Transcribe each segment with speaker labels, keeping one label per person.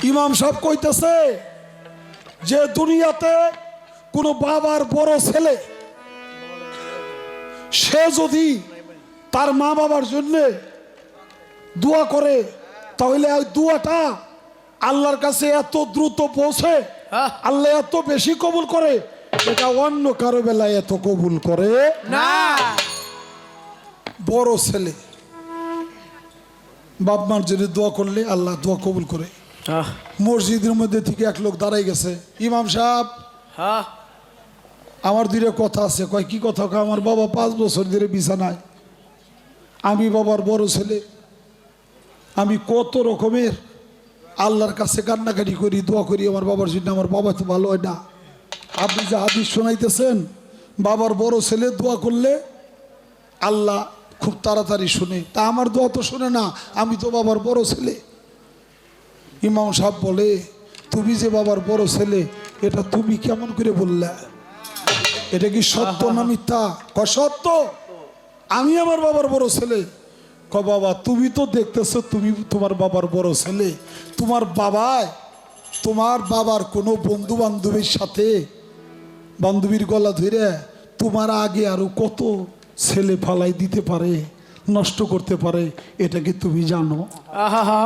Speaker 1: ইমাম সাহেব কইতেছে যে দুনিয়াতে কোনো বাবার বড় ছেলে সে যদি তার মা বাবার জন্য দোয়া করে তাহলে ওই দোয়াটা আল্লাহর কাছে এত দ্রুত পৌঁছে
Speaker 2: হ্যাঁ।
Speaker 1: আল্লাহ এত বেশি কবুল করে এটা অন্য কারও বেলায় এত কবুল করে
Speaker 2: না।
Speaker 1: বড় ছেলে। বাপ মার জন্য দোয়া করলে আল্লাহ দোয়া কবুল করে। মসজিদের মধ্যে থেকে এক লোক দাঁড়াই গেছে। ইমাম সাহেব
Speaker 2: হ্যাঁ।
Speaker 1: আমার দুইটা কথা আছে। কয় কি কথা? কয় আমার বাবা পাঁচ বছর ধরে বিছানায়। আমি বাবার বড় ছেলে। আমি কত রকমের আল্লাহর কাছে কান্নাকাটি করি দোয়া করি আমার বাবার জন্য। আমার বাবা তো ভালো হয় না। আপনি যে হাদিস শোনাইতেছেন বাবার বড় ছেলে দোয়া করলে আল্লাহ খুব তাড়াতাড়ি শুনে। তা আমার দোয়া তো শুনে না। আমি তো বাবার বড় ছেলে। ইমাম সাহেব বলে তুমি যে বাবার বড় ছেলে এটা তুমি কেমন করে বললে? এটা কি সত্য না মিথ্যা? ক সত্য। আমি আমার বাবার বড় ছেলে। ক বাবা তুমি তো দেখতেছো তুমি তোমার বাবার বড় ছেলে। তোমার বাবায় তোমার বাবার কোনো বন্ধু বান্ধবীর সাথে বান্ধবীর গলা ধরে তোমার আগে আরও কত ছেলে ফালাই দিতে পারে নষ্ট করতে পারে এটা কি তুমি জানো?
Speaker 2: আহা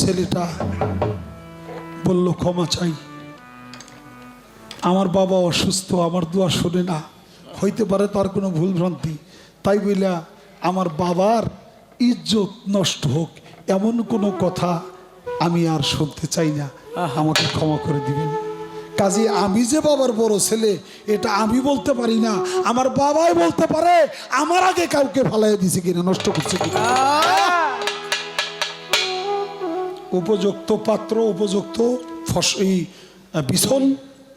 Speaker 1: ছেলেটা বলল ক্ষমা চাই। আমার বাবা অসুস্থ আমার দোয়া শোনে না। হইতে পারে তার কোনো ভুল ভ্রান্তি। তাই বইলা আমার বাবার ইজ্জত নষ্ট হোক এমন কোনো কথা আমি আর শুনতে চাই না। আমাকে ক্ষমা করে দিবেন। কাজে আমি যে বাবার বড় ছেলে এটা আমি বলতে পারি না। আমার বাবাই বলতে পারে আমার আগে কাউকে ফালাই দিছে কিনা নষ্ট করছে কিনা। উপযুক্ত পাত্র উপযুক্ত ফস এই বিছন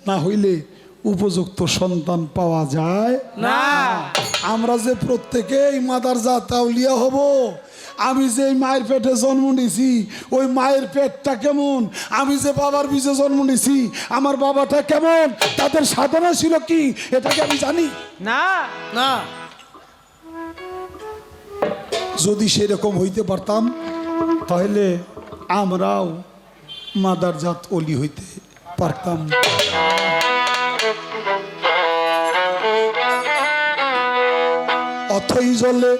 Speaker 1: না হইলে উপযুক্ত সন্তান পাওয়া যায়
Speaker 2: না।
Speaker 1: আমরা যে প্রত্যেকে এই মাদার জাত আউলিয়া হব আমি যে এই মায়ের পেটে জন্ম নিয়েছি ওই মায়ের পেটটা কেমন? আমি যে বাবার বীজে জন্ম নিয়েছি আমার বাবাটা কেমন? তাদের সাধনা ছিল কি? এটাকে আমি জানি?
Speaker 2: না। না।
Speaker 1: যদি সেরকম হইতে পারতাম তাহলে আমরাও মাদার জাত অলি হইতে পারতাম। অথই জলে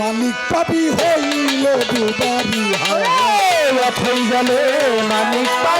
Speaker 1: মালিক পাবি হইলে দুবারি হায় অথই জলে মালিক পাবি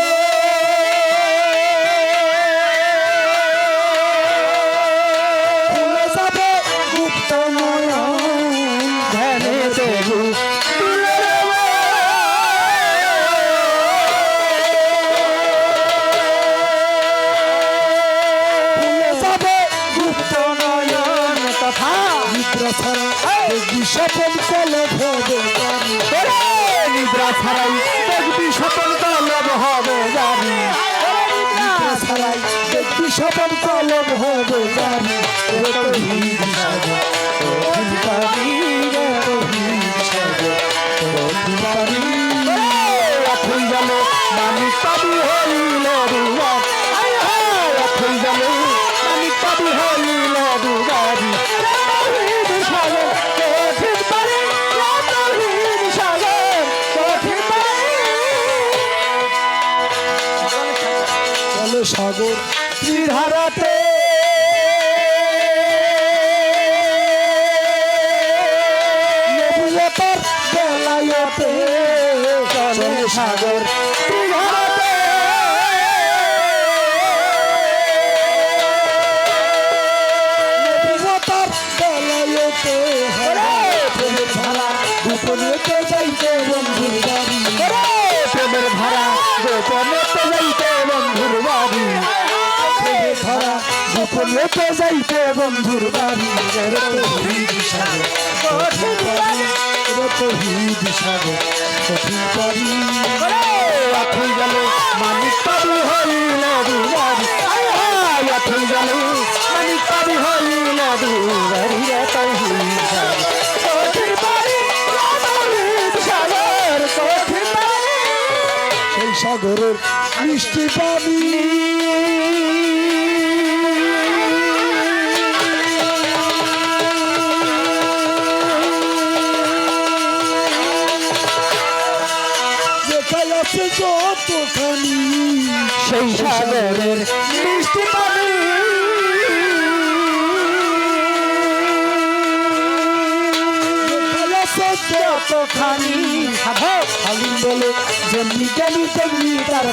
Speaker 1: তথা নিদ্রা ছাড়া দেখবি সপন কলে ভবে নিদ্রা ছাড়াই দেখবি সপন কলম হবে জানি নিদ্রা ছাড়াই দেখবি সপন কলম হবে জানি ত্রিধারাতে নবুয়তার বেলায়তে চলে সাগর গোপনেতে যাইতে বন্ধুর বাড়ি প্রেমের ধারা গোপনেতে তৌহিদ সাগর কঠিন পারি
Speaker 3: আঠুই গেল মানিক পাবি হইল দুবারি আঠুই গেল মানিক পাবি হইল দুবারি রে
Speaker 1: সেই সাগরের মিষ্টি পানি।
Speaker 3: সেই সাগরের মিষ্টি পানি। খাব
Speaker 1: হালিম বলে যেমনি জ্ঞানী তেমনি তার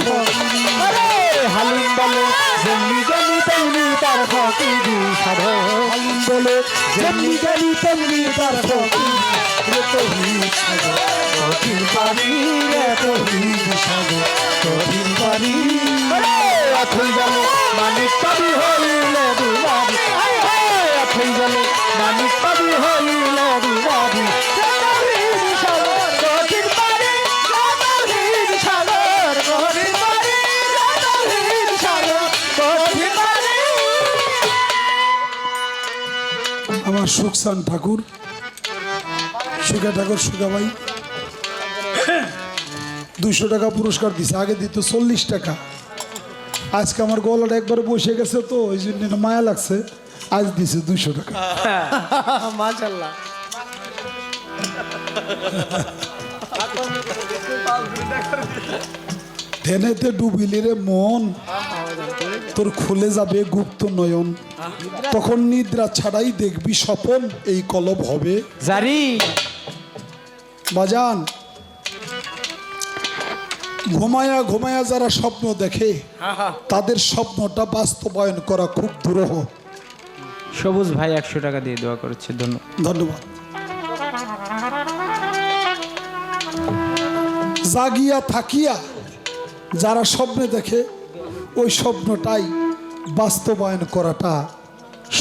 Speaker 3: হালিম বলে যেমনি যেমনি তেমনি তার ফকিরি সাধো।
Speaker 1: হালিম বলে যেমনি জ্ঞানী তেমনি তার ফকিরি। সাগর
Speaker 3: কঠিন পানি রে
Speaker 1: তৌহিদ সাগর কঠিন পানি
Speaker 3: কঠিন পানি কঠিন সাগর। কঠিন পানি কঠিন সাগর। কঠিন পানি
Speaker 1: আমার সুখসান ঠাকুর, সুখা ঠাকুর, সুখা ভাই। দুইশো টাকা পুরস্কার দিছে, আগে দিত চল্লিশ টাকা। আজকে আমার গলাটা একবার বসে গেছে তো ওই জন্য মায়া লাগছে। আজ দিছে দুইশো টাকা।
Speaker 2: মাশাল্লাহ
Speaker 1: ধ্যানেতে ডুবিলি রে মন তোর খুলে যাবে গুপ্ত নয়ন। তখন নিদ্রা ছাড়াই দেখবি স্বপন এই কলব হবে।
Speaker 2: জারি।
Speaker 1: বাজান ঘুমায়া ঘুমায়া যারা স্বপ্ন দেখে তাদের স্বপ্নটা বাস্তবায়ন করা খুব দুরূহ।
Speaker 4: সবুজ ভাই একশো টাকা দিয়ে দোয়া করেছে ধন্যবাদ
Speaker 1: ধন্যবাদ। জাগিয়া থাকিয়া যারা স্বপ্নে দেখে ওই স্বপ্নটাই বাস্তবায়ন করাটা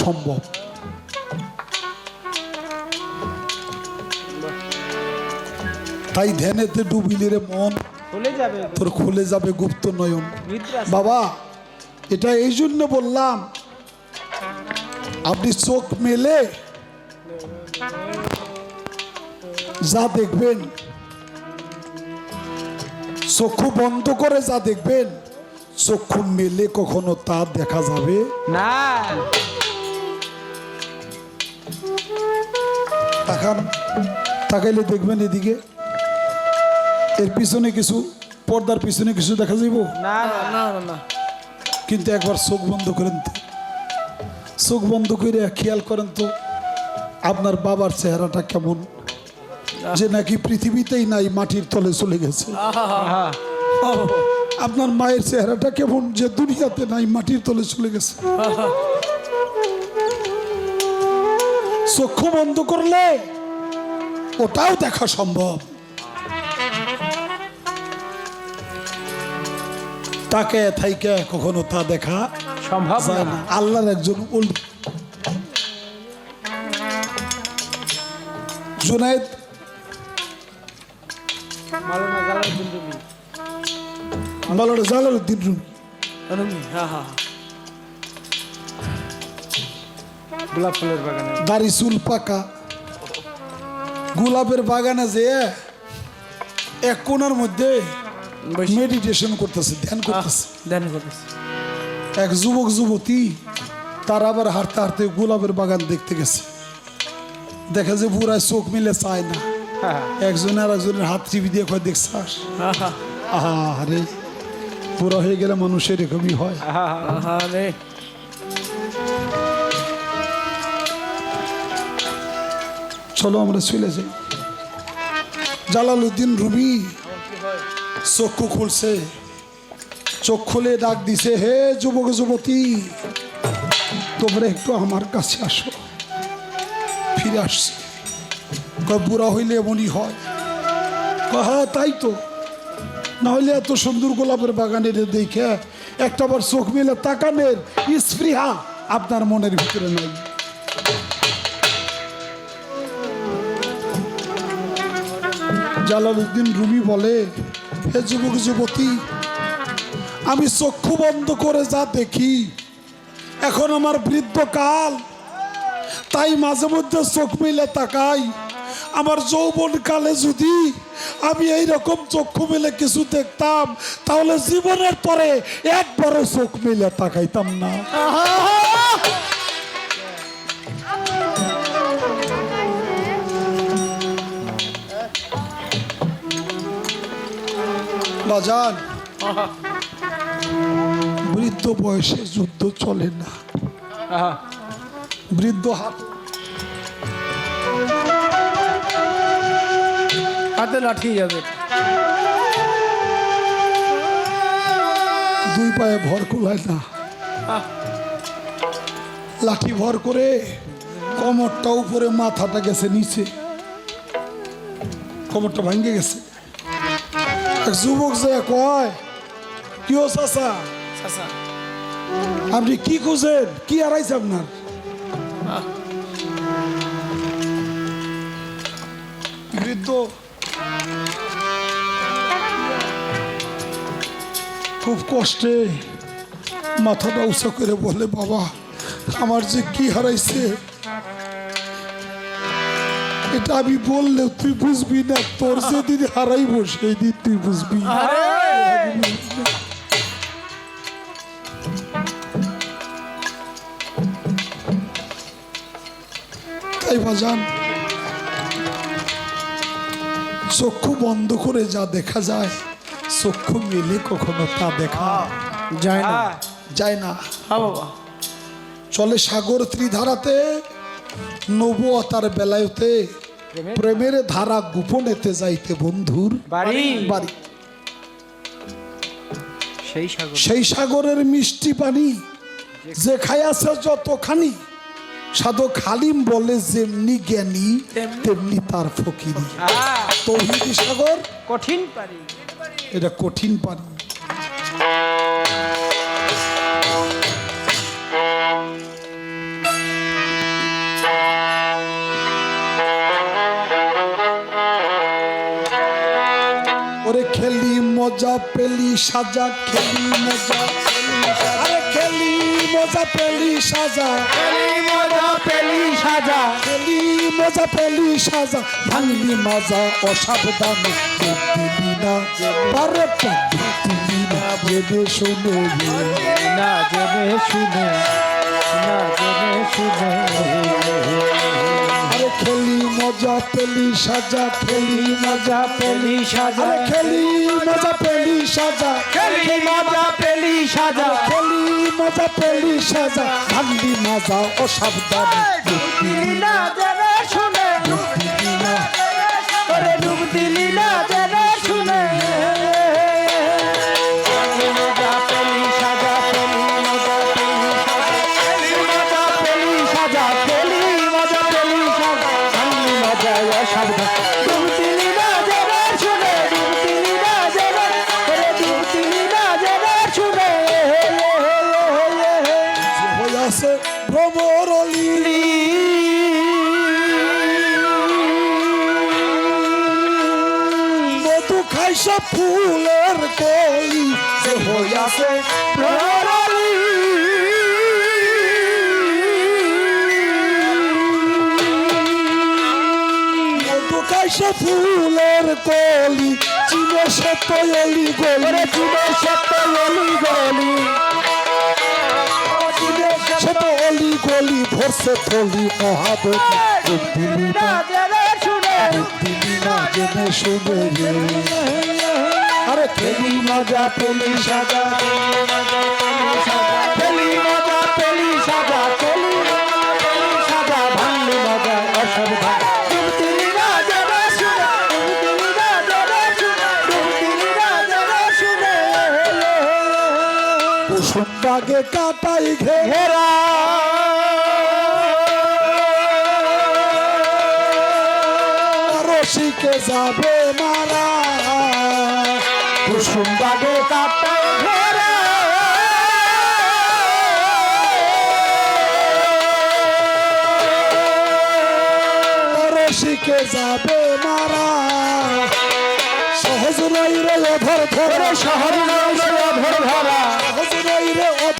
Speaker 1: সম্ভব। তাই ধ্যানেতে ডুবিলে রে মন তোর খুলে যাবে গুপ্ত নয়ন। বাবা এটা এই জন্য বললাম আপনি চোখ মেলে যা দেখবেন চক্ষু বন্ধ করে যা দেখবেন চক্ষু মেলে কখনো তা দেখা যাবে?
Speaker 4: না।
Speaker 1: তাকান তাকাইলে দেখবেন এদিকে। এর পিছনে কিছু পর্দার পিছনে কিছু দেখা যাইব?
Speaker 4: না না
Speaker 2: না
Speaker 1: কিন্তু একবার চোখ বন্ধ করেন তো। চোখ বন্ধ করে খেয়াল করেন তো আপনার বাবার চেহারাটা কেমন? যে নাকি পৃথিবীতেই নাই মাটির তলে চলে গেছে। আপনার মায়ের চেহারাটা কেমন? যে দুনিয়াতে নাই মাটির তলে চলে গেছে। চক্ষু বন্ধ করলে ওটাও দেখা সম্ভব। তাকে থাইকে কখনো তা দেখা
Speaker 4: সম্ভব
Speaker 1: যায়
Speaker 4: না।
Speaker 1: আল্লাহর একজন উল জুনাইদ।
Speaker 4: Jalaluddin Rumi. গোলাপ ফুলের বাগানে।
Speaker 1: দাড়ি চুল পাকা। গোলাপের বাগানে যে এক কোণার মধ্যে। মেডিটেশন করতেছে ধ্যান করতেছে।
Speaker 2: দেন করতেছি।
Speaker 1: এক যুবক যুবতী তার আবার হাঁটতে হাঁটতে গোলাপের বাগান দেখতে গেছে। দেখে যে পুরায় চোখ মিলে চায় না।
Speaker 4: হ্যাঁ,
Speaker 1: একজন আর একজনের হাত টিভি দিয়ে কয় দেখছাস
Speaker 2: হ্যাঁ হ্যাঁ
Speaker 1: আহা রে পুরা হয়ে গেলে মানুষের এরকমই হয়। চলো আমরা চলে যাই। জালালউদ্দিন রুবি চক্ষু খুলছে। চোখ খুলে ডাক দিছে, হে যুবক, যুবতী, তোমরা একটু আমার কাছে আসো। ফিরে আসছে। বুড়া হইলে এমনই হয়। হ্যাঁ তাই তো। না হলে এত সুন্দর গোলাপের বাগানের দেখে একটা বার চোখ মিলে তাকানের স্পৃহা আপনার মনের ভিতরে নাই। জালালউদ্দিন রুমি বলে হে যুবক, যুবতী, আমি চক্ষু বন্ধ করে যা দেখি, এখন আমার বৃদ্ধ কাল। তাই মাঝে মধ্যে চোখ মিলে তাকাই। আমার যৌবন কালে যদি আমি এই রকম চক্ষু মিলে কিছু দেখতাম, তাহলে জীবনের পরে একবারও চোখ মিলে তাকাইতাম না। বাজান বৃদ্ধ বয়সে যুদ্ধ চলে না। বৃদ্ধ হাত।
Speaker 2: হাতে লাঠি যাবে।
Speaker 1: দুই পায়ে ভর কুলায় না। লাঠি ভর করে কমরটা উপরে মাথাটা গেছে নিচে। কমরটা ভাঙ্গে গেছে। যুবক যে কয় কি ও চাচা
Speaker 2: চাচা
Speaker 1: আপনি কি খুঁজেন কি হারাইছে আপনার বৃদ্ধ খুব কষ্টে মাথাটা উঁচা করে বলে বাবা আমার যে কি হারাইছে এটা আমি বললেও তুই বুঝবি না তোর যেদিন হারাইব সেই দিন তুই বুঝবি। তাই বাজান চক্ষু বন্ধ করে যা দেখা যায় চক্ষু মেলে কখনো তা দেখা।
Speaker 2: যায় না।
Speaker 1: যায় না।
Speaker 2: হ্যাঁ
Speaker 1: চলে সাগর ত্রিধারাতে নবতার বেলায়তে প্রেমের ধারা। গোপনেতে যাইতে বন্ধুর
Speaker 4: বাড়ি।
Speaker 1: বাড়ি।
Speaker 4: সেই সাগর।
Speaker 1: সেই সাগরের মিষ্টি পানি যে খাইয়াছে যতখানি সাধক খালিম বলে যেমনি জ্ঞানী তেমনি তার ফকিরি। তৌহিদি সাগর।
Speaker 4: কঠিন পারি
Speaker 1: এটা কঠিন পানি। মজা পেলি সাজা খেলি মজা আরে খেলি মজা পেলি সাজা।
Speaker 3: মজা পেলি সাজা।
Speaker 1: খেলি মজা পেলি সাজা। ভাঙলি মাজা অসাবধানে দিলি না পারে দিলি না ভেবে শুনে।
Speaker 3: না জেনে শুনে। না জেনে শুনে
Speaker 1: আরে খেলি মজা পেলি সাজা খেলি মজা
Speaker 3: পেলি সাজা
Speaker 1: আরে খেলি মজা পেলি সাজা
Speaker 3: খেলি মজা পেলি সাজা
Speaker 1: খেলি মজা পেলি সাজা খালি মাজা অসাবধানে যোগ
Speaker 3: না জেনে শুনে
Speaker 1: ফুলের কলি যে হইয়াছে খাইছে ফুলের কলি চিনে সে তৈলি গলি।
Speaker 3: জীবে সত্য অলি গলি।
Speaker 1: সে তো অলি গলি ভরছে থলি মহাদেব। রূপ দিলি না
Speaker 3: জেনে শুনে।
Speaker 1: দিলি না জেনে শুনে খেলি মজা পেলি সাজা।
Speaker 3: পেলি মজা পেলি সাজা মজা পেলি সাজা, ভাঙলি মজা শুনে
Speaker 1: কুসুম বাগে কাটাই
Speaker 3: ঘেরা।
Speaker 1: রসিকে যাবে মারা
Speaker 3: কুসুম
Speaker 1: শিখে যাবে মারা। সহজ নাই রে ধর ধরে।
Speaker 3: শহর